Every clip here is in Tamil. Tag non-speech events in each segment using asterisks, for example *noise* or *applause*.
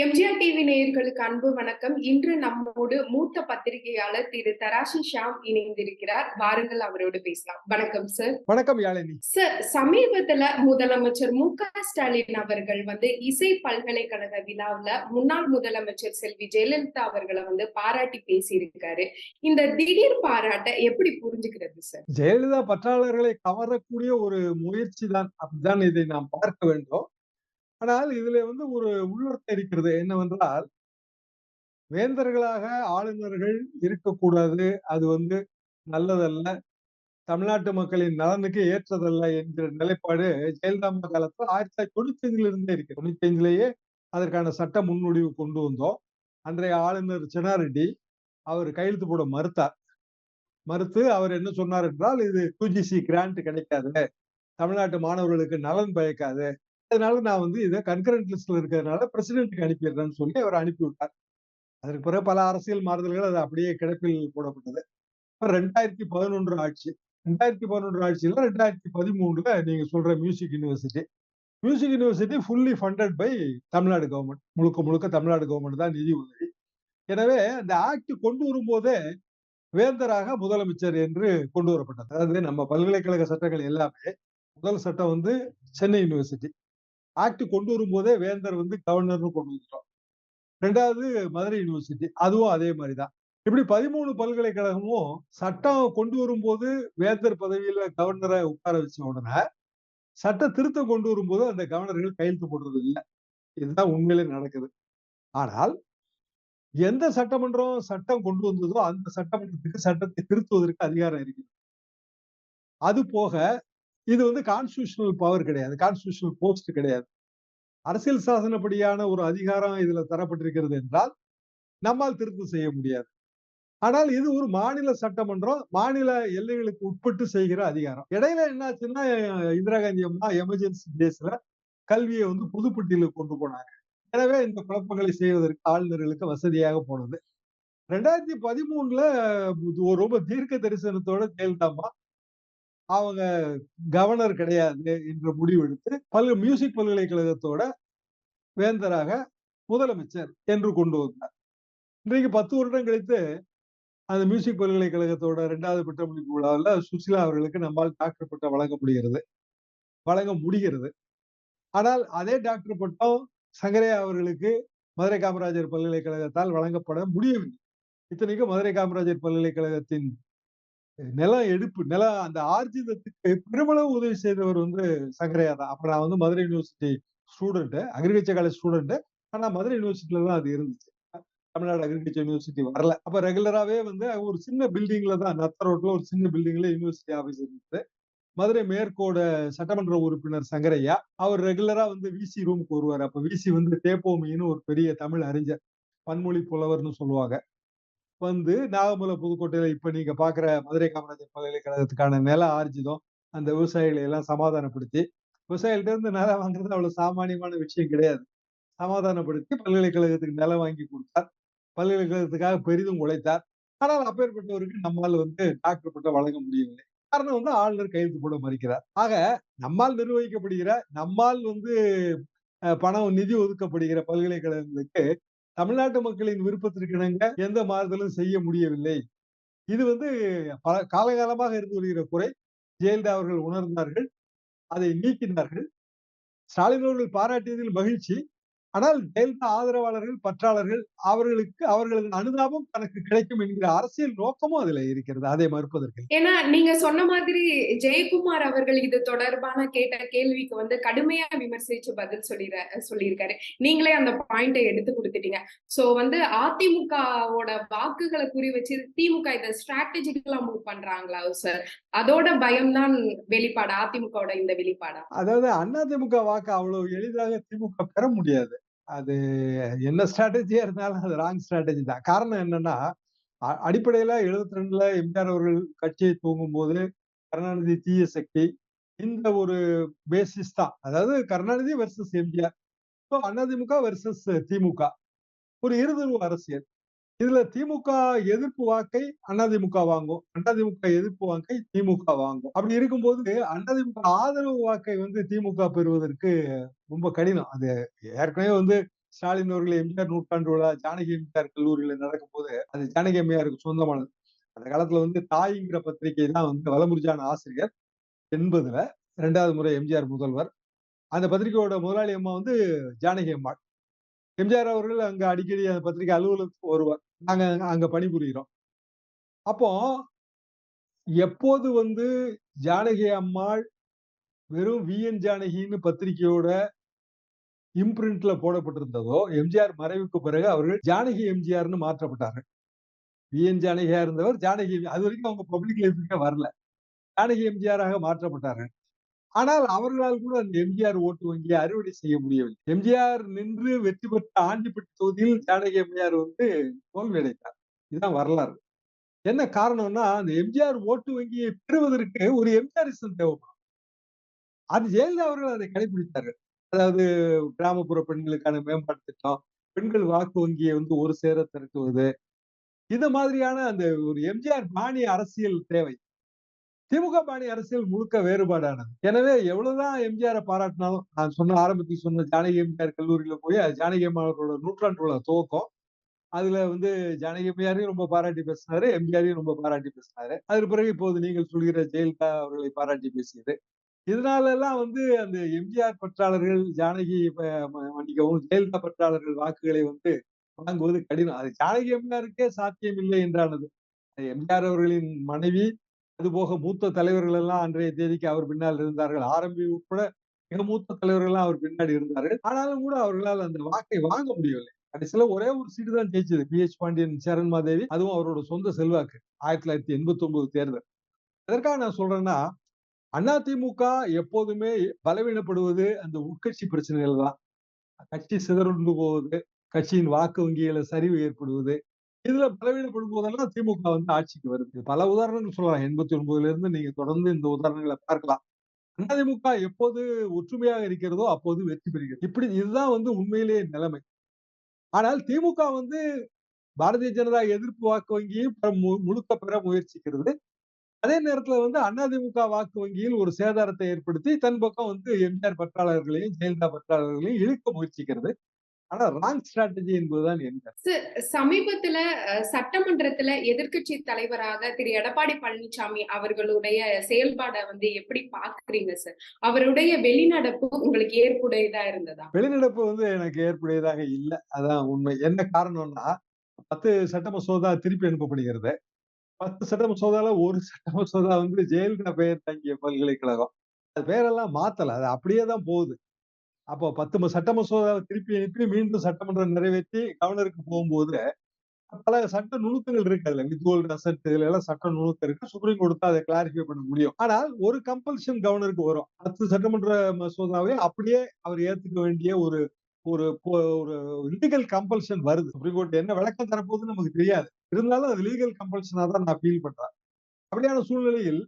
எம்ஜிஆர் டிவி நேயர்களுக்கு அன்பு வணக்கம். இன்று நம்மோடு மூத்த பத்திரிகையாளர் திரு தராசி ஷாம் இணைந்திருக்கிறார். வாருங்கள் அவரோடு பேசலாம். வணக்கம் சார் வணக்கம் யாழினி. சார் சமீபத்துல முதலமைச்சர் மு க ஸ்டாலின் அவர்கள் வந்து இசை பல்கலைக்கழக விழாவுல முன்னாள் முதலமைச்சர் செல்வி ஜெயலலிதா அவர்களை வந்து பாராட்டி பேசியிருக்காரு. இந்த திடீர் பாராட்டை எப்படி புரிஞ்சுக்கிறது சார் ஜெயலலிதா பற்றாளர்களை கவரக்கூடிய ஒரு முயற்சி தான் அப்படிதான் இதை நாம் பார்க்க வேண்டும். ஆனால் இதுல வந்து ஒரு உள்ளர்த்தம் இருக்கிறது. என்னவென்றால் வேந்தர்களாக ஆளுநர்கள் இருக்கக்கூடாது. அது வந்து நல்லதல்ல. தமிழ்நாட்டு மக்களின் நலனுக்கு ஏற்றதல்ல என்கிற நிலைப்பாடு ஜெயலலிதா காலத்துல ஆயிரத்தி தொள்ளாயிரத்தி தொண்ணூத்தி அஞ்சுல இருந்தே இருக்கு தொண்ணூத்தி அஞ்சுலயே அதற்கான சட்ட முன்முடிவு கொண்டு வந்தோம். அன்றைய ஆளுநர் சின்னாரெட்டி அவர் கையெழுத்து போட மறுத்தார். மறுத்து அவர் என்ன சொன்னார் என்றால் இது யூஜிசி கிராண்ட் கிடைக்காது. தமிழ்நாட்டு மாணவர்களுக்கு நலன் பயக்காது. அதனால நான் வந்து இதை கன்கரண்ட் லிஸ்ட்ல இருக்கிறதுனால பிரசிடென்ட்டுக்கு அனுப்பிடுறேன்னு சொல்லி அவர் அனுப்பி விட்டார் அதற்கு பிறகு பல அரசியல் மாறுதல்கள் அது அப்படியே கிடப்பில் போடப்பட்டது. இப்ப ரெண்டாயிரத்தி பதினொன்று ஆட்சி. ரெண்டாயிரத்தி பதினொன்று ஆட்சியில ரெண்டாயிரத்தி பதிமூணுல நீங்க சொல்ற music university music university fully funded by Tamil Nadu government முழுக்க முழுக்க தமிழ்நாடு கவர்மெண்ட் தான் நிதி உதவி. எனவே அந்த ஆக்ட் கொண்டு வரும்போதே வேந்தராக முதலமைச்சர் என்று கொண்டு வரப்பட்டது. அதாவது நம்ம பல்கலைக்கழக சட்டங்கள் எல்லாமே முதல் சட்டம் வந்து சென்னை யூனிவர்சிட்டி ஆக்ட் கொண்டு வரும்போதே வேந்தர் வந்து கவர்னர்னு கொண்டு வந்துட்டோம். ரெண்டாவது மதுரை யூனிவர்சிட்டி அதுவும் அதே மாதிரிதான். இப்படி பதிமூணு பல்கலைக்கழகமும் சட்டம் கொண்டு வரும்போது வேந்தர் பதவியில கவர்னரை உட்கார வச்ச உடனே சட்ட திருத்தம் கொண்டு வரும்போது அந்த கவர்னர்கள் கையெழுத்து போடுறது இல்லை. இதுதான் உண்மையிலே நடக்குது. ஆனால் எந்த சட்டமன்றம் சட்டம் கொண்டு வந்ததோ அந்த சட்டமன்றத்துக்கு சட்டத்தை திருத்துவதற்கு அதிகாரம் இருக்குது அது போக இது வந்து கான்ஸ்டியூஷனல் பவர் கிடையாது. கான்ஸ்டியூஷனல் போஸ்ட் கிடையாது. அரசியல் சாசனப்படியான ஒரு அதிகாரம் இதுல தரப்பட்டிருக்கிறது என்றால் நம்மால் திருத்தம் செய்ய முடியாது. ஆனால் இது ஒரு மாநில சட்டமன்றம் மாநில எல்லைகளுக்கு உட்பட்டு செய்கிற அதிகாரம். இடையில என்னாச்சுன்னா இந்திரா காந்தி அம்மா எமர்ஜென்சி டேஸ்ல கல்வியை வந்து புதுப்பட்டியலுக்கு கொண்டு போனாங்க. எனவே இந்த குழப்பங்களை செய்வதற்கு ஆளுநர்களுக்கு வசதியாக போனது. ரெண்டாயிரத்தி பதிமூணுல ரொம்ப தீர்க்க தரிசனத்தோட ஜெயலலிதாமா அவங்க கவர்னர் கிடையாது என்ற முடிவெடுத்து பல்வேறு மியூசிக் பல்கலைக்கழகத்தோட வேந்தராக முதலமைச்சர் என்று கொண்டு வந்தார். இன்றைக்கு பத்து வருடம் கழித்து அந்த மியூசிக் பல்கலைக்கழகத்தோட இரண்டாவது பட்டமளிப்பு விழாவில் சுசிலா அவர்களுக்கு நம்மால் டாக்டர் பட்டம் வழங்க முடிகிறது வழங்க முடிகிறது. ஆனால் அதே டாக்டர் பட்டம் சங்கரையா அவர்களுக்கு மதுரை காமராஜர் பல்கலைக்கழகத்தால் வழங்கப்பட முடியவில்லை. இத்தனைக்கும் மதுரை காமராஜர் பல்கலைக்கழகத்தின் நிலம் எடுப்பு நிலம் அந்த ஆர்ஜிதத்துக்கு பெருமளவு உதவி செய்தவர் வந்து சங்கரையா தான். அப்ப நான் வந்து Madurai university student agriculture college student ஆனா மதுரை யூனிவர்சிட்டியில தான் அது இருந்துச்சு. தமிழ்நாடு அக்ரிகல்ச்சர் யூனிவர்சிட்டி வரல. அப்ப ரெகுலராகவே வந்து ஒரு சின்ன பில்டிங்ல தான் நத்த ரோட்ல ஒரு சின்ன பில்டிங்ல யூனிவர்சிட்டி ஆஃபீஸ் இருந்தது. மதுரை மேற்கோட சட்டமன்ற உறுப்பினர் சங்கரையா அவர் ரெகுலரா வந்து விசி ரூமுக்கு வருவார். அப்ப விசி வந்து தேப்போமின்னு ஒரு பெரிய தமிழ் அறிஞர் பன்மொழி புலவர்னு சொல்லுவாங்க. வந்து நாகமலை புதுக்கோட்டையில இப்ப நீங்க பாக்குற மதுரை காமராஜர் பல்கலைக்கழகத்துக்கான நில ஆர்ஜிதம் அந்த விவசாயிகளை எல்லாம் சமாதானப்படுத்தி விவசாயிகள்ட்ட இருந்து நிலம் வாங்குறது அவ்வளவு சாமானியமான விஷயம் கிடையாது. சமாதானப்படுத்தி பல்கலைக்கழகத்துக்கு நிலம் வாங்கி கொடுத்தார். பல்கலைக்கழகத்துக்காக பெரிதும் உழைத்தார். ஆனால் அப்பேற்பட்டவருக்கு நம்மால் வந்து டாக்டர் பட்டம் வழங்க முடியவில்லை. காரணம் வந்து ஆளுநர் கையெழுத்து போட மறுக்கிறார். ஆக நம்மால் நிர்வகிக்கப்படுகிற நம்மால் வந்து பணம் நிதி ஒதுக்கப்படுகிற பல்கலைக்கழகங்களுக்கு தமிழ்நாட்டு மக்களின் விருப்பத்திற்கு இணங்க எந்த மாறுதலும் செய்ய முடியவில்லை. இது வந்து பல காலகாலமாக இருந்து வருகிற குறை. ஜெயலலிதா அவர்கள் உணர்ந்தார்கள். அதை நீக்கினார்கள். ஸ்டாலின் அவர்கள் பாராட்டியதில் மகிழ்ச்சி. ஆனால் ஜெயலலிதா ஆதரவாளர்கள் பற்றாளர்கள் அவர்களுக்கு அவர்களது அனுதாபம் தனக்கு கிடைக்கும் என்கிற அரசியல் நோக்கமும் அதுல இருக்கிறது. அதை மறுப்பதற்கு. ஏன்னா நீங்க சொன்ன மாதிரி ஜெயக்குமார் அவர்கள் இது தொடர்பான கேட்ட கேள்விக்கு வந்து கடுமையா விமர்சிச்சு பதில் சொல்லிற சொல்லியிருக்காரு. நீங்களே அந்த பாயிண்டை எடுத்து கொடுத்துட்டீங்க. சோ வந்து அதிமுகவோட வாக்குகளை குறி வச்சு திமுக இதை ஸ்ட்ராட்டஜிக்கலா மூவ் பண்றாங்களா சார் அதோட பயம்தான் வெளிப்பாடு அதிமுகவோட இந்த வெளிப்பாடா? அதாவது அதிமுக வாக்கு அவ்வளவு எளிதாக திமுக பெற முடியாது. அது என்ன ஸ்ட்ராட்டஜியா இருந்தாலும் அது ராங் ஸ்ட்ராட்டஜி தான். காரணம் என்னன்னா அடிப்படையில எழுபத்தி ரெண்டுல எம்ஜிஆர் அவர்கள் கட்சியை தூங்கும் போது கருணாநிதி தீய சக்தி இந்த ஒரு பேசிஸ் தான். அதாவது Karunanidhi versus MGR. So AIADMK versus DMK. ஒரு இருதுருவ அரசியல். இதுல திமுக எதிர்ப்பு வாக்கை அதிமுக வாங்கும். அதிமுக எதிர்ப்பு வாக்கை திமுக வாங்கும். அப்படி இருக்கும்போது அதிமுக ஆதரவு வாக்கை வந்து திமுக பெறுவதற்கு ரொம்ப கடினம். அது ஏற்கனவே வந்து ஸ்டாலின் அவர்கள் எம்ஜிஆர் நூற்றாண்டு விழா ஜானகி எம்ஜிஆர் கல்லூரியில நடக்கும்போது அது ஜானகி அம்மையாருக்கு சொந்தமானது. அந்த காலத்துல வந்து தாய்ங்கிற பத்திரிகை தான் வந்து வலமுறிஜான ஆசிரியர் என்பதுல இரண்டாவது முறை எம்ஜிஆர் முதல்வர். அந்த பத்திரிகையோட முதலாளி அம்மா வந்து ஜானகி அம்மாள். எம்ஜிஆர் அவர்கள் அங்க அடிக்கடி அந்த பத்திரிகை அலுவலகத்துக்கு வருவார். நாங்க அங்க பணிபுரிகிறோம் அப்போ எப்போது வந்து ஜானகி அம்மாள் வெறும் வி. என். ஜானகின்னு பத்திரிகையோட இம்பிரிண்ட்ல போடப்பட்டிருந்ததோ எம்ஜிஆர் மறைவுக்கு பிறகு அவர்கள் ஜானகி எம்ஜிஆர்னு மாற்றப்பட்டார்கள் வி. என். ஜானகியா இருந்தவர் ஜானகி அது வரைக்கும் அவங்க பப்ளிக் லைஃபுக்கே வரல. ஜானகி எம்ஜிஆராக மாற்றப்பட்டார்கள். ஆனால் அவர்களால் கூட அந்த எம்ஜிஆர் ஓட்டு வங்கியை அறுவடை செய்ய முடியவில்லை. எம்ஜிஆர் நின்று வெற்றி பெற்ற ஆண்டிப்பட்டி தொகுதியில் ஜானகி எம்ஜிஆர் வந்து தோல்வியடைந்தார். இதுதான் வரலாறு. என்ன காரணம்னா அந்த எம்ஜிஆர் ஓட்டு வங்கியை பெறுவதற்கு ஒரு எம்ஜிஆரிசம் தேவைப்படும். அது ஜெயலலிதா அவர்கள் அதை கடைபிடித்தார்கள். அதாவது கிராமப்புற பெண்களுக்கான மேம்பாட்டு திட்டம் பெண்கள் வாக்கு வங்கியை வந்து ஒரு சேர திரட்டுவது. இந்த மாதிரியான அந்த ஒரு எம்ஜிஆர் பாணி அரசியல் தேவை. திமுக பாணி அரசியல் முழுக்க வேறுபாடானது. எனவே எவ்வளவுதான் எம்ஜிஆரை பாராட்டினாலும் நான் சொன்ன ஆரம்பத்தில் சொன்ன ஜானகி எம்ஜிஆர் கல்லூரியில போய் ஜானகி அம்மாவர்களோட நூற்றாண்டு துவக்கம். அதுல வந்து ஜானகி எம்ஜிஆரையும் ரொம்ப பாராட்டி பேசினாரு எம்ஜிஆரையும் ரொம்ப பாராட்டி பேசினாரு. அதுக்கு பிறகு இப்போது நீங்கள் சொல்கிற ஜெயலலிதா அவர்களை பாராட்டி பேசியது. இதனால எல்லாம் வந்து அந்த எம்ஜிஆர் பற்றாளர்கள் ஜானகி மன்னிக்கவும் ஜெயலலிதா பற்றாளர்கள் வாக்குகளை வந்து வாங்குவது கடினம். அது ஜானகி எம்ஜிஆருக்கே சாத்தியம் இல்லை என்றானது. எம்ஜிஆர் அவர்களின் மனைவி அதுபோக மூத்த தலைவர்கள் எல்லாம் அன்றைய தேதிக்கு அவர் பின்னால் இருந்தார்கள். ஆரம்பி உட்பட மிக மூத்த தலைவர்கள் எல்லாம் அவர் பின்னாடி இருந்தார்கள். ஆனாலும் கூட அவர்களால் அந்த வாக்கை வாங்க முடியவில்லை. கடைசியில ஒரே ஒரு சீட்டு தான் ஜெயிச்சது. P. H. Pandian Cheranmahadevi அதுவும் அவரோட சொந்த செல்வாக்கு. ஆயிரத்தி தொள்ளாயிரத்தி எண்பத்தி ஒன்பது தேர்தல். எதற்காக நான் சொல்றேன்னா அதிமுக எப்போதுமே பலவீனப்படுவது அந்த உட்கட்சி பிரச்சனைகள் தான் கட்சி சிதறுண்டு போவது கட்சியின் வாக்கு வங்கியில சரிவு ஏற்படுவது இதுல பலவீனப்படும் போதெல்லாம் திமுக வந்து ஆட்சிக்கு வருது. பல உதாரணங்கள் சொல்லலாம். எண்பத்தி ஒன்பதுல இருந்து நீங்க தொடர்ந்து இந்த உதாரணங்களை பார்க்கலாம். அதிமுக எப்போது ஒற்றுமையாக இருக்கிறதோ அப்போது வெற்றி பெறுகிறது. இப்படி இதுதான் வந்து உண்மையிலேயே நிலைமை. ஆனால் திமுக வந்து பாரதிய ஜனதா எதிர்ப்பு வாக்கு வங்கியும் முழுக்க பெற முயற்சிக்கிறது. அதே நேரத்துல வந்து அதிமுக வாக்கு வங்கியில் ஒரு சேதாரத்தை ஏற்படுத்தி தன் பக்கம் வந்து எம்ஜிஆர் பற்றாளர்களையும் ஜெயலலிதா பற்றாளர்களையும் இழுக்க முயற்சிக்கிறது. ஆனா ராங் ஸ்ட்ராட்டஜி என்பதுதான் என்ன சமீபத்துல சட்டமன்றத்துல எதிர்கட்சி தலைவராக திரு. எடப்பாடி பழனிசாமி அவர்களுடைய செயல்பாடை வந்து எப்படி பாக்குறீங்க சார் அவருடைய வெளிநடப்பு உங்களுக்கு ஏற்புடையதா இருந்ததா? வெளிநடப்பு வந்து எனக்கு ஏற்புடையதாக இல்லை. அதான் உண்மை. என்ன காரணம்னா பத்து சட்ட மசோதா திருப்பி அனுப்பப்படுகிறது. பத்து சட்ட மசோதால ஒரு சட்ட மசோதா வந்து ஜெயலலிதா பெயர் தங்கிய பல்கலைக்கழகம். அது பேரெல்லாம் மாத்தல. அது அப்படியே தான் போகுது. அப்போ பத்து சட்ட மசோதாவை திருப்பி அனுப்பி மீண்டும் சட்டமன்றம் நிறைவேற்றி கவர்னருக்கு போகும்போது பல சட்ட நுணுக்கங்கள் இருக்கு. அதுல வித்வோல் அசட் இதுல எல்லாம் சட்ட நுணுக்கம் இருக்கு. சுப்ரீம் கோர்ட் அதை கிளாரிஃபை பண்ண முடியும். ஆனால் ஒரு கம்பல்ஷன் கவர்னருக்கு வரும். அடுத்த சட்டமன்ற மசோதாவை அப்படியே அவர் ஏத்துக்க வேண்டிய ஒரு ஒரு ஒரு லீகல் கம்பல்ஷன் வருது. சுப்ரீம் கோர்ட் என்ன விளக்கம் தரப்போகுதுன்னு நமக்கு தெரியாது. இருந்தாலும் அது லீகல் கம்பல்ஷனா தான் நான் ஃபீல் பண்றேன். அப்படியான சூழ்நிலையில்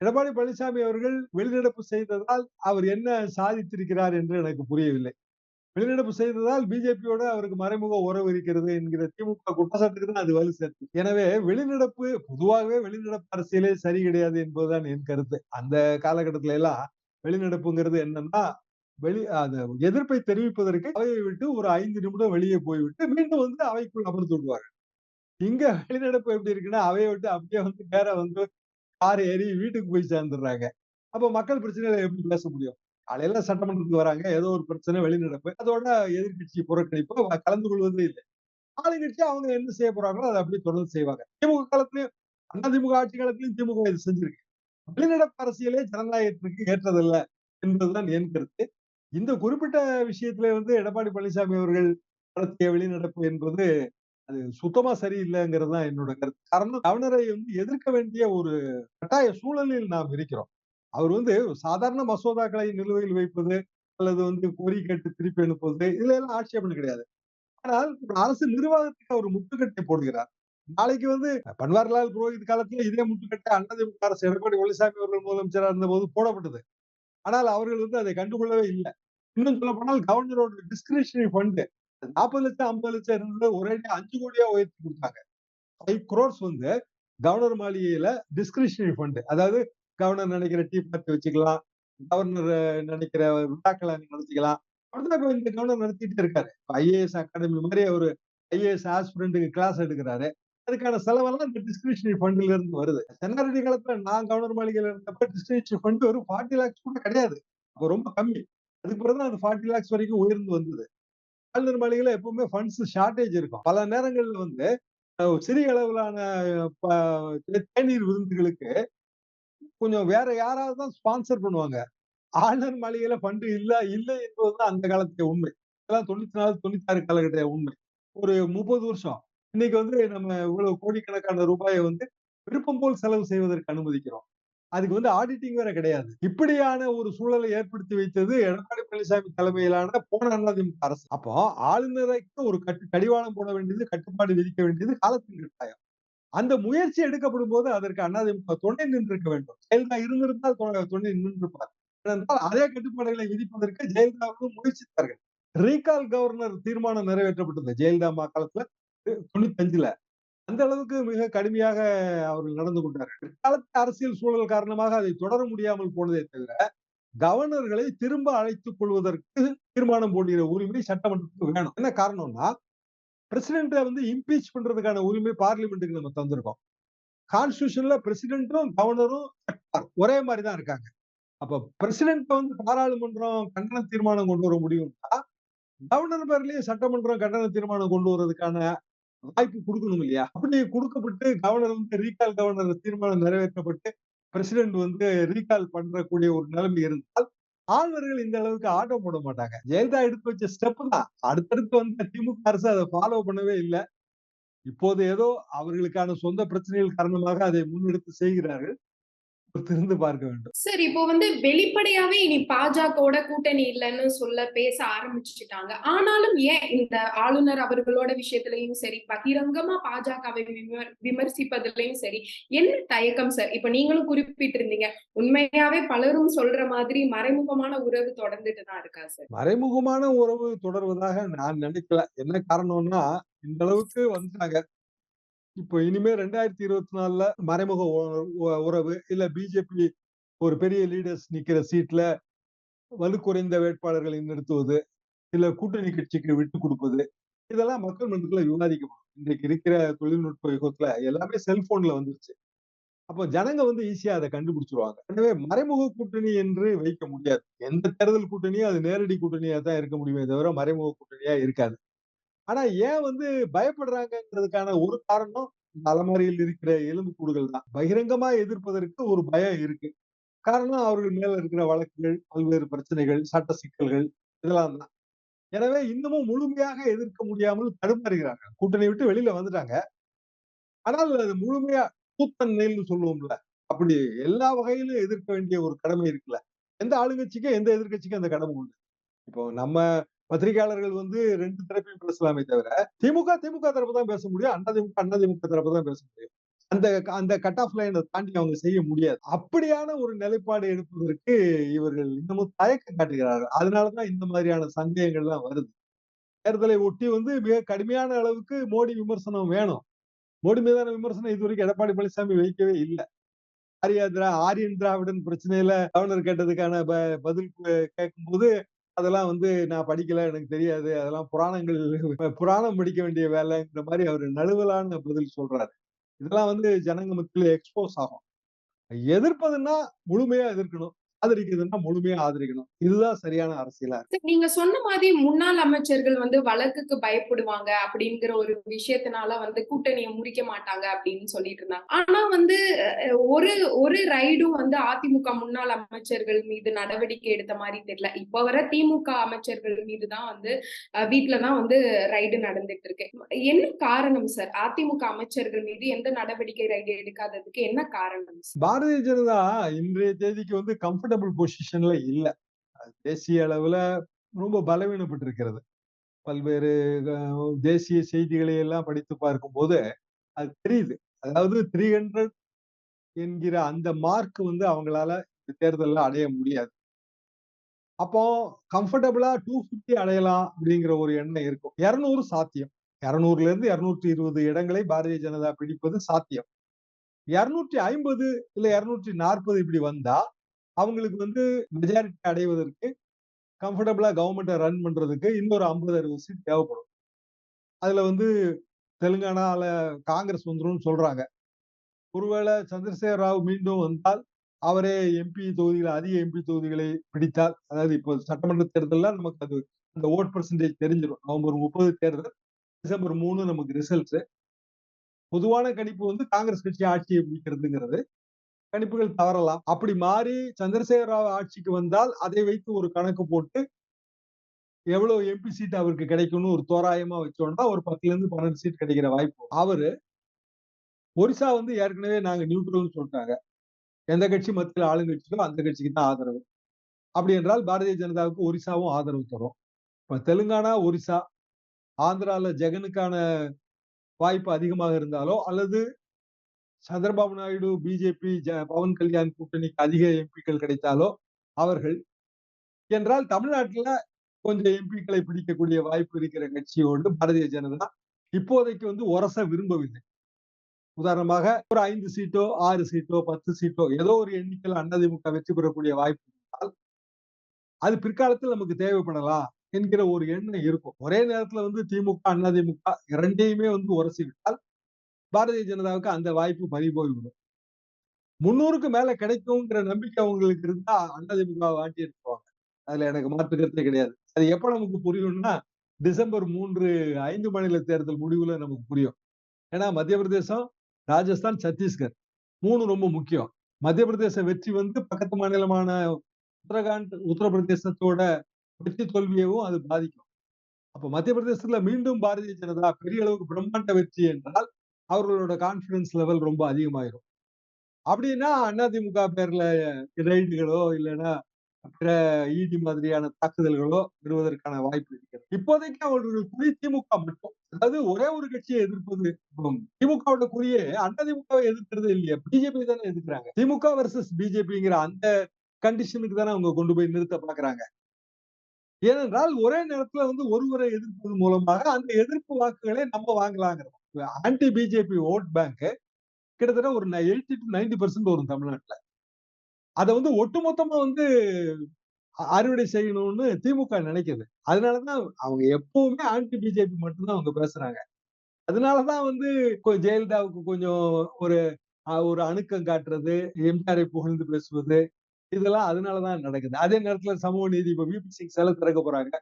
எடப்பாடி பழனிசாமி அவர்கள் வெளிநடப்பு செய்ததால் அவர் என்ன சாதித்திருக்கிறார் என்று எனக்கு புரியவில்லை. வெளிநடப்பு செய்ததால் பிஜேபியோட அவருக்கு மறைமுக உறவு இருக்கிறது என்கிற திமுக குற்றச்சாட்டுக்கு தான் அது வலு சேர்த்து. எனவே வெளிநடப்பு பொதுவாகவே வெளிநடப்பு அரசியலே சரி கிடையாது என்பதுதான் என் கருத்து. அந்த காலகட்டத்தில எல்லாம் வெளிநடப்புங்கிறது என்னன்னா வெளி அந்த எதிர்ப்பை தெரிவிப்பதற்கு அவையை விட்டு ஒரு ஐந்து நிமிடம் வெளியே போய்விட்டு மீண்டும் வந்து அவைக்குள் அமர்ந்து விடுவார்கள். இங்க வெளிநடப்பு எப்படி இருக்குன்னா அவையை விட்டு அப்படியே வந்து நேர வந்து கார் ஏறி வீட்டுக்கு போய் சேர்ந்துடுறாங்க. அப்ப மக்கள் பிரச்சனைகளை எப்படி பேச முடியும்? காலையில சட்டமன்றத்துக்கு வராங்க. ஏதோ ஒரு பிரச்சனை வெளிநடப்பு. அதோட எதிர்கட்சி புறக்கணிப்பு கலந்து கொள்வதே இல்லை. ஆளுங்கட்சி அவங்க என்ன செய்ய போறாங்களோ அதை அப்படியே தொடர்ந்து செய்வாங்க. திமுக காலத்திலயும் திமுக ஆட்சி காலத்திலயும் திமுக இது செஞ்சிருக்கு. வெளிநடப்பு அரசியலே ஜனநாயகத்திற்கு ஏற்றதில்லை என்பதுதான் என் கருத்து. இந்த குறிப்பிட்ட விஷயத்துல வந்து எடப்பாடி பழனிசாமி அவர்கள் நடத்திய வெளிநடப்பு என்பது அது சுத்தமா சரியில்லைங்கிறது தான் என்னோட கருத்து. காரணம் கவர்னரை வந்து எதிர்க்க வேண்டிய ஒரு கட்டாய சூழலில் நாம் இருக்கிறோம். அவர் வந்து சாதாரண மசோதாக்களை நிலுவையில் வைப்பது அல்லது வந்து கோரி கேட்டு திருப்பி அனுப்புவது இதுல எல்லாம் ஆட்சேபம் கிடையாது. ஆனால் அரசு நிர்வாகத்துக்கு அவர் முட்டுக்கட்டை போடுகிறார். நாளைக்கு வந்து பன்வாரிலால் புரோஹித் காலத்துல இதே முட்டுக்கட்டை அண்ணாதிமுக அரசு எடப்பாடி பழனிசாமி அவர்கள் முதலமைச்சராக இருந்த போது போடப்பட்டது. ஆனால் அவர்கள் வந்து அதை கண்டுகொள்ளவே இல்லை. இன்னும் சொல்ல போனால் கவர்னரோட டிஸ்கிரிப்ஷனரி ஃபண்டு நாற்பது லட்சம் ஐம்பது லட்சம் இருந்தது ஒரே அஞ்சு கோடியா உயர்த்தி கொடுத்தாங்க ஃபைவ் குரோர்ஸ் வந்து கவர்னர் மாளிகையில டிஸ்கிரிப்ஷனரி ஃபண்டு அதாவது கவர்னர் நினைக்கிற டீ பார்ட்டி வச்சுக்கலாம் கவர்னர் நினைக்கிற விழாக்களை நடத்திக்கலாம் அப்படிதான் இந்த கவர்னர் நடத்திட்டு இருக்காரு. ஐஏஎஸ் அகாடமி மாதிரி ஒரு ஐஏஎஸ் ஆஸ்பிரண்ட்டுக்கு கிளாஸ் எடுக்கிறாரு அதுக்கான செலவெல்லாம் இந்த டிஸ்கிரிப்ஷனரி ஃபண்ட்ல இருந்து வருது. தென்னாலிராமன் காலத்துல நான் கவர்னர் மாளிகையில இருந்தப்ப டிஸ்கிரிப்ஷனரி ஃபண்ட் ஒரு ஃபார்ட்டி லாக்ஸ் கூட கிடையாது. அப்போ ரொம்ப கம்மி. அதுக்கு பிறகு தான் அது 40 லாக்ஸ் வரைக்கும் உயர்ந்து வந்தது. பால் மாளிகையில எப்பவுமே ஃபண்ட்ஸ் ஷார்டேஜ் இருக்கும். பல நேரங்களில் வந்து சிறிய அளவிலான தேநீர் விருந்துகளுக்கு கொஞ்சம் வேற யாராவது தான் ஸ்பான்சர் பண்ணுவாங்க. ஆளுநர் மாளிகையில ஃபண்டு இல்ல இல்லை என்பதுதான் அந்த காலத்திய உண்மை. இதெல்லாம் 94, 96 காலகட்ட உண்மை. ஒரு 30 வருஷம். இன்னைக்கு வந்து நம்ம இவ்வளவு கோடிக்கணக்கான ரூபாயை வந்து விருப்பம் போல் செலவு செய்வதற்கு அனுமதிக்கிறோம். அதுக்கு வந்து ஆடிட்டிங் வேற கிடையாது. இப்படியான ஒரு சூழலை ஏற்படுத்தி வைத்தது எடப்பாடி பழனிசாமி தலைமையிலான போன அதிமுக அரசு. அப்போ ஆளுநருக்கு ஒரு கட்டு கடிவாளம் போட வேண்டியது, கட்டுப்பாடு விதிக்க வேண்டியது காலத்தின் கட்டாயம். அந்த முயற்சி எடுக்கப்படும் போது அதற்கு அதிமுக துணை நின்றிருக்க வேண்டும். ஜெயலலிதா இருந்திருந்தால் துணை நின்றிருப்பார். ஏனென்றால் அதே கட்டுப்பாடுகளை விதிப்பதற்கு ஜெயலலிதா முயற்சித்தார்கள். ரீகால் கவர்னர் தீர்மானம் நிறைவேற்றப்பட்டது. ஜெயலலிதா காலத்துல தொண்ணூத்தி அஞ்சுல அந்த அளவுக்கு மிக கடுமையாக அவர்கள் நடந்து கொண்டார்கள். பிற்காலத்து அரசியல் சூழல் காரணமாக அதை தொடர முடியாமல் போனதே தவிர, கவர்னர்களை திரும்ப அழைத்துக் கொள்வதற்கு தீர்மானம் போடுகிற உரிமை சட்டமன்றத்துக்கு வேணும். என்ன காரணம்னா, பிரசிடென்ட்ட வந்து இம்பீச் பண்றதுக்கான உரிமை பார்லிமென்ட்க்கு நம்ம தந்திருக்கோம். கான்ஸ்டியூஷன்ல பிரசிடென்ட்டும், கவர்னரும் ஒரே மாதிரி தான் இருக்காங்க. அப்ப பிரசிடென்ட் வந்து பாராளுமன்றம் கண்டன தீர்மானம் கொண்டு வர முடியும்னா, கவர்னர் பேர்லயே சட்டமன்றம் கண்டன தீர்மானம் கொண்டு வர்றதுக்கான வாய்ப்பு கொடுக்கணும் இல்லையா? அப்படி கொடுக்கப்பட்டு கவர்னர் வந்து ரீகால் கவர்னர் தீர்மானம் நிறைவேற்றப்பட்டு, பிரசிடென்ட் வந்து ரீகால் பண்றக்கூடிய ஒரு நிலைமை இருந்தால், ஆளுநர்கள் இந்த அளவுக்கு ஆட்டம் போட மாட்டாங்க. ஜெயலலிதா எடுத்து வச்ச ஸ்டெப் தான். அடுத்தடுத்து வந்த திமுக அரசு அதை ஃபாலோ பண்ணவே இல்ல. இப்போது ஏதோ அவர்களுக்கான சொந்த பிரச்சனைகள் காரணமாக அதை முன்னெடுத்து செய்கிறார்கள். பொறுத்திருந்து பார்க்க வேண்டும். சார் இப்போ வந்து வெளிப்படையாவே இனி பாஜகவோட கூட்டணி இல்லன்னு சொல்ல பேச ஆரம்பிச்சுட்டாங்க. ஆனாலும் ஏன் இந்த ஆளுநர் அவர்களோட விஷயத்திலயும் சரி, பகிரங்கமா பாஜகவை விமர் விமர்சிப்பதிலயும் சரி, என்ன தயக்கம் சார்? இப்ப நீங்களும் குறிப்பிட்டிருந்தீங்க. உண்மையாவே பலரும் சொல்ற மாதிரி மறைமுகமான உறவு தொடர்ந்துட்டு தான் இருக்கா சார்? மறைமுகமான உறவு தொடர்வதாக நான் நினைக்கல. என்ன காரணம்னா, இந்த அளவுக்கு வந்துட்டாங்க. இப்போ இனிமே 2024ல மறைமுக உ மறைமுக உறவு, இல்ல பிஜேபி ஒரு பெரிய லீடர்ஸ் நிக்கிற சீட்ல வலுக்குறைந்த வேட்பாளர்களை நிறுத்துவது, இல்ல கூட்டணி கட்சிக்கு விட்டு கொடுப்பது இதெல்லாம் மக்கள் மன்றத்துல விவாதிக்கப்படும். இன்றைக்கு இருக்கிற தொழில்நுட்ப யுகத்துல எல்லாமே செல்போன்ல வந்துருச்சு. அப்போ ஜனங்க வந்து ஈஸியா அதை கண்டுபிடிச்சிருவாங்க எனவே மறைமுக கூட்டணி என்று வைக்க முடியாது. எந்த தேர்தல் கூட்டணியும் அது நேரடி கூட்டணியா தான் இருக்க முடியுமே தவிர, மறைமுக கூட்டணியா இருக்காது. ஆனா ஏன் வந்து பயப்படுறாங்கன்றதுக்கான ஒரு காரணம், இந்த அலமாரியில் இருக்கிற எலும்புக்கூடுகள் தான். பகிரங்கமா எதிர்ப்பதற்கு ஒரு பயம் இருக்கு. காரணம் அவர்கள் மேல இருக்கிற வழக்குகள், பல்வேறு பிரச்சனைகள், சட்ட சிக்கல்கள் இதெல்லாம் தான். எனவே இன்னமும் முழுமையாக எதிர்க்க முடியாமல் தடுமாறுகிறார்கள். கூட்டணி விட்டு வெளியில வந்துட்டாங்க. ஆனால் அது முழுமையா டூத் சொல்லுவோம்ல. அப்படி எல்லா வகையிலும் எதிர்க்க வேண்டிய ஒரு கடமை இருக்குல்ல. எந்த ஆளுங்கட்சிக்கும், எந்த எதிர்கட்சிக்கும் அந்த கடமை உண்டு. இப்போ நம்ம பத்திரிகையாளர்கள் வந்து ரெண்டு தரப்பையும் பேசலாமே தவிர, திமுக, திமுக தரப்பு தான் பேச முடியும். அதிமுக, அதிமுக தரப்பு தான் பேச முடியும். அந்த அந்த கட் ஆஃப் லைனை தாண்டி அவங்க செய்ய முடியாது. அப்படியான ஒரு நிலைப்பாடு எடுப்பதற்கு இவர்கள் இன்னமும் தயக்கம் காட்டுகிறார்கள். அதனாலதான் இந்த மாதிரியான சந்தேகங்கள்லாம் வருது. தேர்தலை ஒட்டி வந்து மிக கடுமையான அளவுக்கு மோடி விமர்சனம் வேணும். மோடி மீதான விமர்சனம் இதுவரைக்கும் எடப்பாடி பழனிசாமி வைக்கவே இல்லை ஆரியா திரா ஆரியன் திராவிடன் பிரச்சனையில கவர்னர் கேட்டதுக்கான ப பதில் கேட்கும்போது, அதெல்லாம் வந்து நான் படிக்கல, எனக்கு தெரியாது. அதெல்லாம் புராணங்கள் *laughs* புராணம் படிக்க வேண்டிய வேலைங்கிற மாதிரி அவர் நழுவலான பதில் சொல்றாரு. இதெல்லாம் வந்து ஜனங்க மக்கள் எக்ஸ்போஸ் ஆகும். எதிர்ப்பதுன்னா முழுமையா எதிர்க்கணும். ஆதரிக்கிறதுன்னா முழுமையா ஆதரிக்கணும். இதுதான் சரியான அரசியலா இருக்கு. நீங்க சொன்ன மாதிரி முன்னாள் அமைச்சர்கள் வந்து வழக்குக்கு பயப்படுவாங்க அப்படிங்கிற ஒரு விஷயத்தினால வந்து கூட்டணிய முறிக்க மாட்டாங்க அப்படின்னு சொல்லிட்டு இருந்தாங்க. ஆனா வந்து ஒரு ஒரு ரைடும் வந்து அதிமுக முன்னாள் அமைச்சர்கள் மீது நடவடிக்கை எடுத்த மாரி தெரியல. இப்ப வர திமுக அமைச்சர்கள் மீது தான் வந்து அ வீட்ல தான் வந்து ரைடு நடந்துட்டு இருக்கு. என்ன காரணம் சார்? அதிமுக அமைச்சர்கள் மீது எந்த நடவடிக்கை ரைடு எடுக்காததுக்கு என்ன காரணம்? பாரதிய ஜனதா இன்றைய தேதிக்கு வந்து கம்ஃபர்டபுள் பொசிஷன்ல இல்லை தேசிய அளவுல ரொம்ப பலவீனப்பட்டிருக்கிறது. பல்வேறு தேசிய செய்திகளை எல்லாம் படித்து பார்க்கும்போது, அது தெரியுது. அதாவது 300 என்கிற அந்த மார்க் வந்து அவங்களால இந்த தேர்தலில் அடைய முடியாது. அப்போ கம்ஃபர்டபுளா டூ ஃபிஃப்டி அடையலாம் அப்படிங்கிற ஒரு எண்ணம் இருக்கும். 200 சாத்தியம். 200ல இருந்து 220 இடங்களை பாரதிய ஜனதா பிடிப்பது சாத்தியம். 250 இல்ல 240 இப்படி வந்தா, அவங்களுக்கு வந்து மெஜாரிட்டி அடைவதற்கு கம்ஃபர்டபுளா கவர்மெண்ட்டை ரன் பண்றதுக்கு இன்னொரு 50, 60 சீட் தேவைப்படும். அதுல வந்து தெலுங்கானால காங்கிரஸ் வந்துரும்னு சொல்றாங்க. ஒருவேளை சந்திரசேகர ராவ் மீண்டும் வந்தால், அவரே எம்பி தொகுதிகளை அதிக எம்பி தொகுதிகளை பிடித்தால், அதாவது இப்போ சட்டமன்ற தேர்தலில் நமக்கு அது அந்த ஓட் பர்சன்டேஜ் தெரிஞ்சிரும். நவம்பர் 30 தேர்தல். டிசம்பர் மூணு நமக்கு ரிசல்ட்ஸ். பொதுவான கணிப்பு வந்து காங்கிரஸ் கட்சி ஆட்சியை பிடிக்கிறதுங்கிறது. கணிப்புகள் தவறலாம். அப்படி மாறி சந்திரசேகர ராவ் ஆட்சிக்கு வந்தால், அதை வைத்து ஒரு கணக்கு போட்டு எவ்வளவு எம்பி சீட் அவருக்கு கிடைக்கும்னு ஒரு தோராயமா வச்சோம்னா, ஒரு 10லிருந்து 12 சீட் கிடைக்கிற வாய்ப்பு. அவரு ஒரிசா வந்து ஏற்கனவே நாங்க நியூட்ரல்னு சொல்லிட்டாங்க எந்த கட்சி மத்தியில் ஆளுங்கட்சியோ அந்த கட்சிக்கு தான் ஆதரவு. அப்படி என்றால் பாரதிய ஜனதாவுக்கு ஒரிசாவும் ஆதரவு தரும். இப்ப தெலுங்கானா, ஒரிசா, ஆந்திரால ஜெகனுக்கான வாய்ப்பு அதிகமாக இருந்தாலோ, அல்லது சந்திரபாபு நாயுடு, பிஜேபி, பவன் கல்யாண் கூட்டணிக்கு அதிக எம்பிக்கள் கிடைத்தாலோ, அவர்கள் என்றால் தமிழ்நாட்டுல கொஞ்சம் எம்பிக்களை பிடிக்கக்கூடிய வாய்ப்பு இருக்கிற கட்சியோடு பாரதிய ஜனதா இப்போதைக்கு வந்து உரச விரும்பவில்லை. உதாரணமாக ஒரு ஐந்து சீட்டோ, ஆறு சீட்டோ, 10 சீட்டோ ஏதோ ஒரு எண்ணிக்கையில அதிமுக வெற்றி பெறக்கூடிய வாய்ப்பு இருந்தால், அது பிற்காலத்தில் நமக்கு தேவைப்படலாம் என்கிற ஒரு எண்ணம் இருக்கும். ஒரே நேரத்துல வந்து திமுக, அதிமுக இரண்டையுமே வந்து உரசிவிட்டால் பாரதிய ஜனதாவுக்கு அந்த வாய்ப்பு பறி போய்விடும். 300க்கு மேல கிடைக்கும்ங்கிற நம்பிக்கை அவங்களுக்கு இருந்தா அதிமுகவ வாட்டி எடுத்துருவாங்க. அதுல எனக்கு மாற்று கருத்தே கிடையாது. அது எப்ப நமக்கு புரியும்னா, டிசம்பர் 3 5 மாநில தேர்தல் முடிவுல நமக்கு புரியும். ஏன்னா மத்திய பிரதேசம், ராஜஸ்தான், சத்தீஸ்கர் மூணு ரொம்ப முக்கியம். மத்திய பிரதேச வெற்றி வந்து பக்கத்து மாநிலமான உத்தரகாண்ட், உத்தரப்பிரதேசத்தோட வெற்றி தோல்வியவும் அது பாதிக்கும். அப்ப மத்திய பிரதேசத்துல மீண்டும் பாரதிய ஜனதா பெரிய அளவுக்கு பிரம்மாண்ட வெற்றி என்றால், அவர்களோட கான்ஃபிடன்ஸ் லெவல் ரொம்ப அதிகமாயிரும். அப்படின்னா அதிமுக பேர்ல ரெய்டுகளோ இல்லன்னா பிற ஈடி மாதிரியான தாக்குதல்களோ வருவதற்கான வாய்ப்பு இருக்கிறது. இப்போதைக்கு அவர்கள் குறி திமுக மட்டும். அதாவது ஒரே ஒரு கட்சியை எதிர்ப்பது திமுகவோட குறியே அதிமுகவை எதிர்க்கிறது இல்லையா பிஜேபி தானே எதிர்க்கிறாங்க. திமுக வெர்சஸ் பிஜேபிங்கிற அந்த கண்டிஷனுக்கு தானே அவங்க கொண்டு போய் நிறுத்த பாக்குறாங்க ஏனென்றால் ஒரே நேரத்துல வந்து ஒருவரை எதிர்ப்பது மூலமாக அந்த எதிர்ப்பு வாக்குகளை நம்ம வாங்கலாங்கிறோம். ஆன்டி பிஜேபி ஓட் பேங்க் கிட்டத்தட்ட ஒரு எயிட்டி டு நைன்டி பர்சன்ட் வரும் தமிழ்நாட்டுல. அத வந்து ஒட்டுமொத்தமா வந்து அறுவடை செய்யணும்னு திமுக நினைக்குது. அதனால தான் அவங்க எப்பவுமே ஆன்டி பிஜேபி மட்டும் தான் அவங்க பேசுறாங்க. அதனால தான் வந்து ஜெயலலிதாவுக்கு கொஞ்சம் ஒரு ஒரு அணுக்கம் காட்டுறது, எம்ஜிஆரை புகழ்ந்து பேசுவது, இதெல்லாம் அதனால தான் நடக்குது. அதே நேரத்துல சமூக நீதி இப்ப விபி சிங் சிலை திறக்க போறாங்க.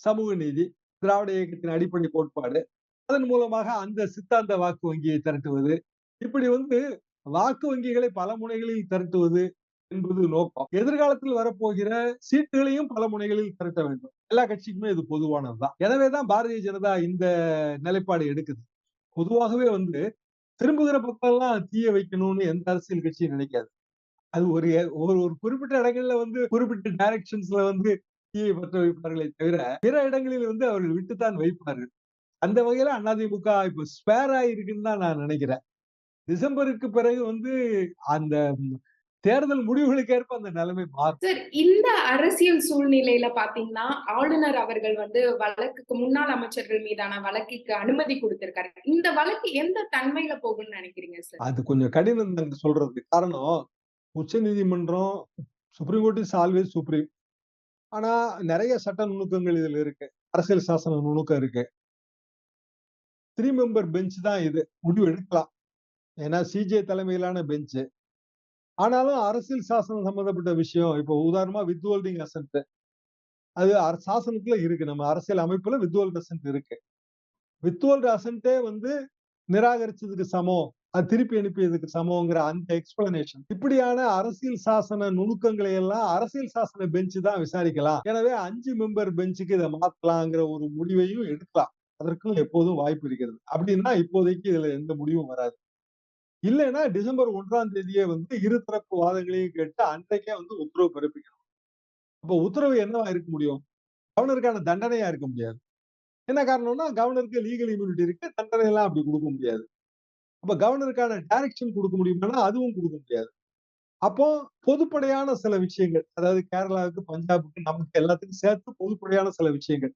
சமூக நீதி, திராவிட இயக்கத்தின் அடிப்படை கோட்பாடு. அதன் மூலமாக அந்த சித்தாந்த வாக்கு வங்கியை திரட்டுவது. இப்படி வந்து வாக்கு வங்கிகளை பல முனைகளில் திரட்டுவது என்பது நோக்கம். எதிர்காலத்தில் வரப்போகிற சீட்டுகளையும் பல முனைகளில் திரட்ட வேண்டும். எல்லா கட்சிக்குமே இது பொதுவானதுதான் எனவேதான் பாரதிய ஜனதா இந்த நிலைப்பாடு எடுக்குது. பொதுவாகவே வந்து திரும்புகிற பக்கம்லாம் தீய வைக்கணும்னு எந்த அரசியல் கட்சியும் நினைக்காது. அது ஒரு ஒரு ஒரு குறிப்பிட்ட இடங்கள்ல வந்து குறிப்பிட்ட டைரக்ஷன்ஸ்ல வந்து தீயை பற்ற வைப்பார்களே தவிர, பிற இடங்களில் வந்து அவர்கள் விட்டுத்தான் வைப்பார்கள். அந்த வகையில அதிமுக இப்ப ஸ்பேர் ஆயிருக்குன்னு தான் நான் நினைக்கிறேன். டிசம்பருக்கு பிறகு வந்து அந்த தேர்தல் முடிவுகளுக்கு ஏற்ப அந்த நிலைமை மாறும். சார், இந்த அரசியல் சூழ்நிலையில பார்த்தீங்கன்னா, ஆளுநர் அவர்கள் வந்து வழக்குக்கு முன்னாள் அமைச்சர்கள் மீதான வழக்குக்கு அனுமதி குடுத்திருக்காரு. இந்த வழக்கு எந்த தன்மையில போகும்னு நினைக்கிறீங்க சார்? அது கொஞ்சம் கடினம் தாங்க சொல்றது. காரணம் உச்சநீதிமன்றம், supreme court is always supreme. ஆனா நெறைய சட்ட நுணுக்கங்கள் இதுல இருக்கு. அரசியல் சாசன நுணுக்கம் இருக்கு. த்ரீ மெம்பர் பெஞ்ச் தான் இது. முடிவு எடுக்கலாம். ஏன்னா சிஜே தலைமையிலான பெஞ்ச். ஆனாலும் அரசியல் சாசனம் சம்பந்தப்பட்ட விஷயம் இப்போ உதாரணமா வித்ஹோல்டிங் அசன்ட் அது சாசனத்துல இருக்கு. நம்ம அரசியல் அமைப்புல வித்ஹோல்ட் அசன்ட் இருக்கு. வித்ஹோல்ட் அசென்ட்டே வந்து நிராகரிச்சதுக்கு சமம். அது திருப்பி அனுப்பியதுக்கு சமம்ங்கிற அந்த எக்ஸ்பிளனேஷன். இப்படியான அரசியல் சாசன நுணுக்கங்களை எல்லாம் அரசியல் சாசன பெஞ்ச் தான் விசாரிக்கலாம். எனவே அஞ்சு மெம்பர் பெஞ்சுக்கு இதை மாத்தலாங்கிற ஒரு முடிவையும் எடுக்கலாம். அதற்கும் எப்போதும் வாய்ப்பு இருக்கிறது. அப்படின்னா இப்போதைக்கு இதுல எந்த முடிவும் வராது. இல்லைன்னா டிசம்பர் ஒன்றாம் தேதியே வந்து இரு தரப்பு வாதங்களையும் கேட்டு அன்றைக்கே வந்து உத்தரவு பிறப்பிக்கணும். அப்ப உத்தரவு என்னவா இருக்க முடியும்? கவர்னருக்கான தண்டனையா இருக்க முடியாது. என்ன காரணம்னா கவர்னருக்கு லீகல் இம்யூனிட்டி இருக்கு. தண்டனை எல்லாம் அப்படி கொடுக்க முடியாது. அப்ப கவர்னருக்கான டைரக்ஷன் கொடுக்க முடியுமானா அதுவும் கொடுக்க முடியாது. அப்போ பொதுப்படையான சில விஷயங்கள், அதாவது கேரளாவுக்கு, பஞ்சாபுக்கு, நமக்கு எல்லாத்துக்கும் சேர்த்து பொதுப்படையான சில விஷயங்கள்.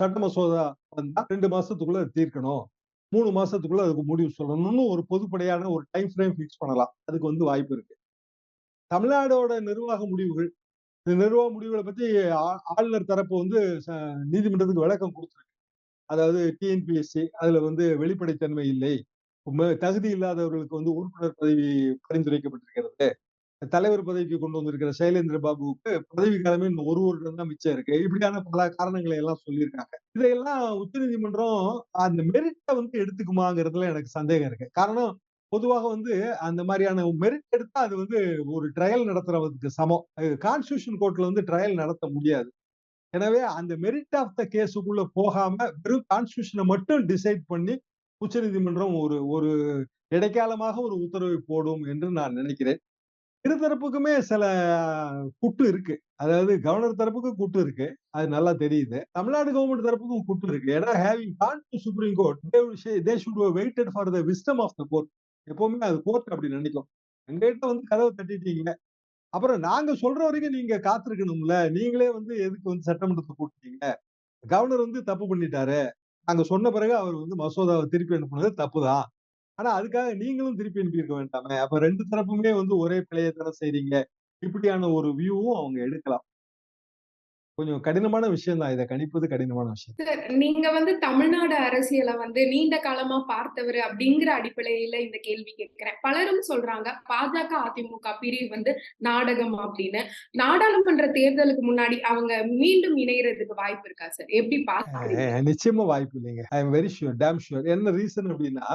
சட்ட மசோதா வந்தா ரெண்டு மாசத்துக்குள்ள தீர்க்கணும். மூணு மாசத்துக்குள்ள அதுக்கு முடிவு சொல்லணும்னு ஒரு பொதுப்படையான ஒரு டைம் ஃப்ரேம் ஃபிக்ஸ் பண்ணலாம். அதுக்கு வந்து வாய்ப்பு இருக்கு. தமிழ்நாடோட நிர்வாக முடிவுகள், இந்த நிர்வாக முடிவுகளை பத்தி ஆ ஆளுநர் தரப்பு வந்து நீதிமன்றத்துக்கு விளக்கம் கொடுத்துருக்கு அதாவது டிஎன்பிஎஸ்சி அதுல வந்து வெளிப்படைத்தன்மை இல்லை. தகுதி இல்லாதவர்களுக்கு வந்து உறுப்பினர் பதவி பரிந்துரைக்கப்பட்டிருக்கிறது. தலைவர் பதவிக்கு கொண்டு வந்திருக்கிற சைலேந்திர பாபுவுக்கு பதவி காலமே இன்னும் ஒரு வருடம் தான் மிச்சம் இருக்கு. இப்படியான பல காரணங்களை எல்லாம் சொல்லியிருக்காங்க. இதையெல்லாம் உச்சநீதிமன்றம் அந்த மெரிட்டை வந்து எடுத்துக்குமாங்கிறதுல எனக்கு சந்தேகம் இருக்கு. காரணம் பொதுவாக வந்து அந்த மாதிரியான மெரிட் எடுத்தா அது வந்து ஒரு ட்ரையல் நடத்துறதுக்கு சமம். கான்ஸ்டியூஷன் கோர்ட்ல வந்து ட்ரையல் நடத்த முடியாது. எனவே அந்த மெரிட் ஆஃப் த கேஸுக்குள்ள போகாம வெறும் கான்ஸ்டியூஷனை மட்டும் டிசைட் பண்ணி உச்சநீதிமன்றம் ஒரு ஒரு இடைக்காலமாக ஒரு உத்தரவை போடும் என்று நான் நினைக்கிறேன். இரு தரப்புக்குமே சில குட்டு இருக்கு. அதாவது கவர்னர் தரப்புக்கும் குட்டு இருக்கு. அது நல்லா தெரியுது. தமிழ்நாடு கவர்மெண்ட் தரப்புக்கும் குட்டு இருக்கு. ஏன்னா having gone to supreme court they should waited for the wisdom of the court. எப்பவுமே அது கோர்ட் அப்படி நினைக்கும். எங்ககிட்ட வந்து கதவை தட்டிட்டீங்க. அப்புறம் நாங்க சொல்ற வரைக்கும் நீங்க காத்திருக்கணும்ல. நீங்களே வந்து எதுக்கு வந்து சட்டமன்றத்தை கூட்டிட்டீங்க கவர்னர் வந்து தப்பு பண்ணிட்டாரு. நாங்க சொன்ன பிறகு அவர் வந்து மசோதாவை திருப்பி அனுப்புனது தப்புதான். ஆனா அதுக்காக நீங்களும் திருப்பி அனுப்பியிருக்க வேண்டாமே! அப்ப 2 தரப்புமே வந்து ஒரே பிழைய தானே செய்றீங்க. இப்படியான ஒரு வியூவும் அவங்க எடுக்கலாம். கொஞ்சம் கடினமான விஷயம் தான். இத கணிப்பது கடினமான விஷயம். சார், நீங்க வந்து தமிழ்நாடு அரசியல வந்து நீண்ட காலமா பார்த்தவரு அப்படிங்கிற அடிப்படையில இந்த கேள்வி கேட்கிறேன். பலரும் சொல்றாங்க, பாஜக, அதிமுக பிரிவு வந்து நாடகம் அப்படின்னு. நாடாளுமன்ற தேர்தலுக்கு முன்னாடி அவங்க மீண்டும் இணையறதுக்கு வாய்ப்பு இருக்கா சார்? எப்படி பார்க்கிறீங்க? நிச்சயமா வாய்ப்பு இல்லைங்க. I am very sure, damn sure. என்ன ரீசன் அப்படின்னா,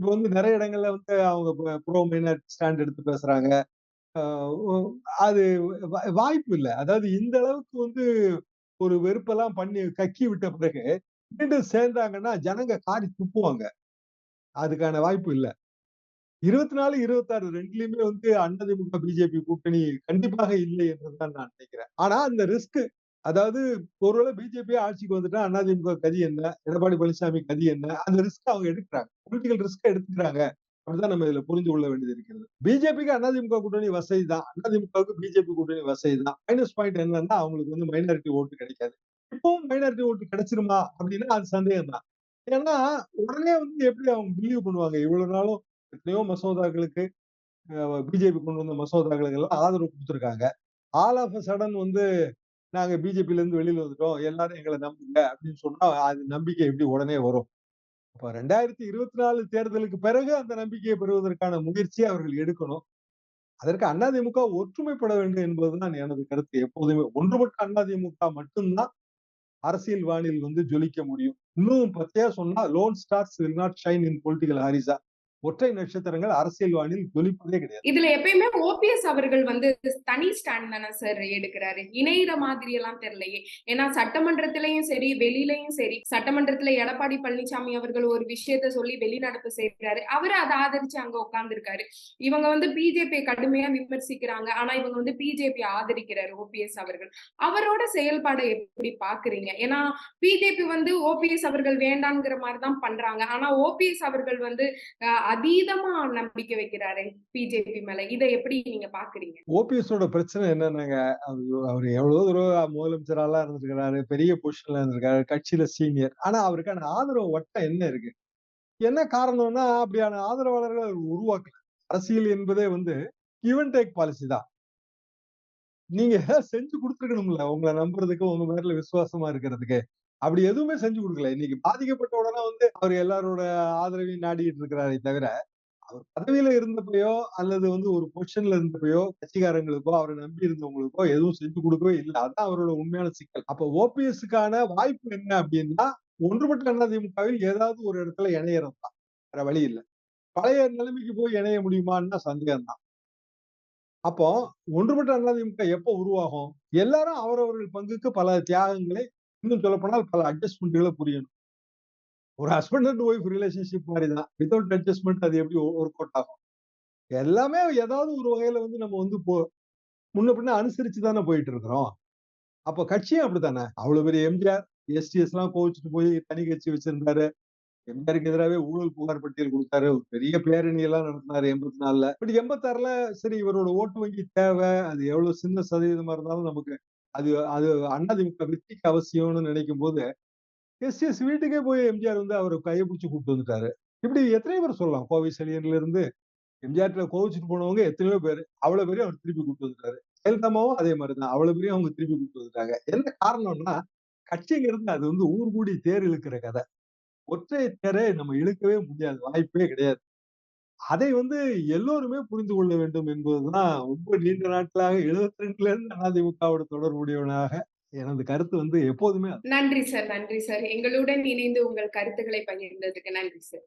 இப்ப வந்து நிறைய இடங்கள்ல வந்து அவங்க ப்ரோ மைனாரிட்டி ஸ்டாண்ட் எடுத்து பேசுறாங்க. அது வாய்ப்பு இல்லை அதாவது இந்த அளவுக்கு வந்து ஒரு வெறுப்பெல்லாம் பண்ணி கக்கி விட்ட பிறகு, மீண்டும் சேர்ந்தாங்கன்னா ஜனங்க காரி துப்புவாங்க. அதுக்கான வாய்ப்பு இல்லை இருபத்தி நாலு இருபத்தாறு ரெண்டுலயுமே வந்து அண்ணதிமுக பிஜேபி கூட்டணி கண்டிப்பாக இல்லை என்று தான் நான் நினைக்கிறேன். ஆனா அந்த ரிஸ்க் அதாவது ஒருவேளை பிஜேபி ஆட்சிக்கு வந்துட்டா அதிமுக கதி என்ன? எடப்பாடி பழனிசாமி கதி என்ன? அந்த ரிஸ்க் அவங்க எடுக்கிறாங்க பொலிட்டிக்கல் ரிஸ்க் எடுத்துக்கிறாங்க. அப்படிதான் நம்ம இதுல புரிந்து கொள்ள வேண்டியது இருக்கிறது. பிஜேபிக்கு அதிமுக கூட்டணி வசதி தான். அதிமுகவுக்கு பிஜேபி கூட்டணி வசதி தான். மைனஸ் பாயிண்ட் என்னன்னா அவங்களுக்கு வந்து மைனாரிட்டி ஓட்டு கிடைக்காது. இப்பவும் மைனாரிட்டி ஓட்டு கிடைச்சிருமா? அப்படின்னா அது சந்தேகம் தான். ஏன்னா உடனே வந்து எப்படி அவங்க பிலீவ் பண்ணுவாங்க? இவ்வளவு நாளும் எத்தனையோ மசோதாக்களுக்கு பிஜேபி கொண்டு வந்த மசோதாக்களுக்கு எல்லாம் ஆதரவு கொடுத்துருக்காங்க ஆல் ஆஃப் அ சடன் வந்து நாங்க பிஜேபில இருந்து வெளியில வந்துட்டோம். எல்லாரும் எங்களை நம்புங்க அப்படின்னு சொன்னா அது நம்பிக்கை எப்படி உடனே வரும்? அப்ப 2024 தேர்தலுக்கு பிறகு அந்த நம்பிக்கையை பெறுவதற்கான முயற்சியை அவர்கள் எடுக்கணும். அதற்கு அதிமுக ஒற்றுமைப்பட வேண்டும் என்பதுதான் எனது கருத்து எப்போதுமே. ஒன்றுபட்ட அதிமுக மட்டும்தான் அரசியல் வானில் வந்து ஜொலிக்க முடியும். இன்னும் பச்சையா சொன்னா lone stars will not shine in political horizon ஒற்றை நட்சத்திரங்கள் அரசியல் வானில் ஜொலிப்பதே கிடையாது. இதுல எப்பயுமே ஓபிஎஸ் அவர்கள் வந்து தனி ஸ்டாண்ட் தானே சார் எடுக்கிறாரு இணையிற மாதிரி எல்லாம் தெரியலையே. ஏன்னா சட்டமன்றத்திலயும் சரி, வெளியிலயும் சரி, சட்டமன்றத்துல எடப்பாடி பழனிசாமி அவர்கள் ஒரு விஷயத்த சொல்லி வெளிநடப்பு செய்கிறாரு அவரு அதை ஆதரிச்சு அங்க உட்கார்ந்திருக்காரு. இவங்க வந்து பிஜேபியை கடுமையா விமர்சிக்கிறாங்க. ஆனா இவங்க வந்து பிஜேபி ஆதரிக்கிறாரு ஓபிஎஸ் அவர்கள். அவரோட செயல்பாட எப்படி பாக்குறீங்க ஏன்னா பிஜேபி வந்து ஓபிஎஸ் அவர்கள் வேண்டாங்கிற மாதிரிதான் பண்றாங்க. ஆனா ஓபிஎஸ் அவர்கள் வந்து அதீதமா நம்பிக்கை வைக்கிறாரு பிஜேபி மேல. இதை எப்படி நீங்க பாக்குறீங்க ஓபிஎஸோட பிரச்சனை என்னன்னாங்க, அவரு எவ்வளவு தூரம் முதலமைச்சராலாம் இருந்திருக்கிறாரு. பெரிய பொசிஷன்ல இருந்திருக்காரு. கட்சியில சீனியர். ஆனா அவருக்கான ஆதரவு வட்டம் என்ன இருக்கு? என்ன காரணம்னா, அப்படியான ஆதரவாளர்களை அவர் உருவாக்கல. அரசியல் என்பதே வந்து கிவன் டேக் பாலிசி தான். நீங்க செஞ்சு குடுத்துருக்கணும்ல. உங்கள நம்புறதுக்கு, உங்க மேல விசுவாசமா இருக்கிறதுக்கு. அப்படி எதுவுமே செஞ்சு கொடுக்கல இன்னைக்கு பாதிக்கப்பட்ட உடனே வந்து அவர் எல்லாரோட ஆதரவையும் நாடிட்டு இருக்கிறாரே தவிர, அவர் பதவியில இருந்தப்பயோ, அல்லது வந்து ஒரு பொசிஷன்ல இருந்தப்பயோ, கட்சிக்காரங்களுக்கோ, அவரை நம்பி இருந்தவங்களுக்கோ எதுவும் செஞ்சு கொடுக்கவே இல்ல. அதான் அவரோட உண்மையான சிக்கல். அப்ப ஓபிஎஸ்க்கான வாய்ப்பு என்ன அப்படின்னா, ஒன்றுபட்ட அதிமுகவில் ஏதாவது ஒரு இடத்துல இணையறது தான். வேற வழி இல்லை பழைய நிலைமைக்கு போய் இணைய முடியுமான்னா சந்தேகம் தான். அப்போ ஒன்றுபட்ட அதிமுக எப்போ உருவாகும்? எல்லாரும் அவரவர்கள் பங்குக்கு பல தியாகங்களை, இன்னும் சொல்லப்போனால் பல அட்ஜஸ்ட்மென்ட்கள புரியணும். ஒரு ஹஸ்பண்ட் அண்ட் ஒய்ஃப் ரிலேஷன்ஷிப் மாதிரி தான். வித்தவுட் அட்ஜஸ்ட்மெண்ட் அது எப்படி ஒர்க் அவுட் ஆகும்? எல்லாமே ஏதாவது ஒரு வகையில வந்து நம்ம வந்து போ முன்ன பின்ன அனுசரிச்சு தானே போயிட்டு இருக்கிறோம். அப்ப கட்சியும் அப்படித்தானே. அவ்வளவு பெரிய எம்ஜிஆர், எஸ்டிஎஸ்லாம் கோவிச்சுட்டு போய் தனி கட்சி வச்சிருந்தாரு. எம்ஜிஆருக்கு எதிராவே ஊழல் புகார் பட்டியல் கொடுத்தாரு ஒரு பெரிய பேரணி எல்லாம் நடத்தினாரு 84ல. பட் 86ல சரி இவரோட ஓட்டு வங்கி தேவை. அது எவ்வளவு சின்ன சதவீதமா இருந்தாலும் நமக்கு அது அது அண்ணாதிமுக வெற்றிக்கு அவசியம்னு நினைக்கும் போது எஸ் எஸ் வீட்டுக்கே போய் எம்ஜிஆர் வந்து அவரை கையை பிடிச்சி கூப்பிட்டு வந்துட்டாரு. இப்படி எத்தனை பேர் சொல்லலாம். கோவை செலியன்ல இருந்து எம்ஜிஆர்ல கோவிச்சுட்டு போனவங்க எத்தனையோ பேரு. அவ்வளவு பேரையும் அவர் திருப்பி கூப்பிட்டு வந்துட்டாரு. ஜெயலலிதாவும் அதே மாதிரிதான் அவ்வளவு பெரிய அவங்க திருப்பி கூப்பிட்டு வந்துட்டாங்க என்ன காரணம்னா கட்சிங்கிறது அது வந்து ஊர் கூடி தேர் இழுக்கிற கதை ஒற்றை தேரை நம்ம இழுக்கவே முடியாது வாய்ப்பே கிடையாது அதை வந்து எல்லோருமே புரிந்து கொள்ள வேண்டும் என்பதுதான் ரொம்ப நீண்ட நாட்களாக எழுபத்தி ரெண்டுல இருந்து அதிமுகவோட தொடர்புடையவனாக எனது கருத்து வந்து எப்போதுமே நன்றி சார் நன்றி சார். எங்களுடன் இணைந்து உங்கள் கருத்துக்களை பகிர்ந்ததுக்கு நன்றி சார்.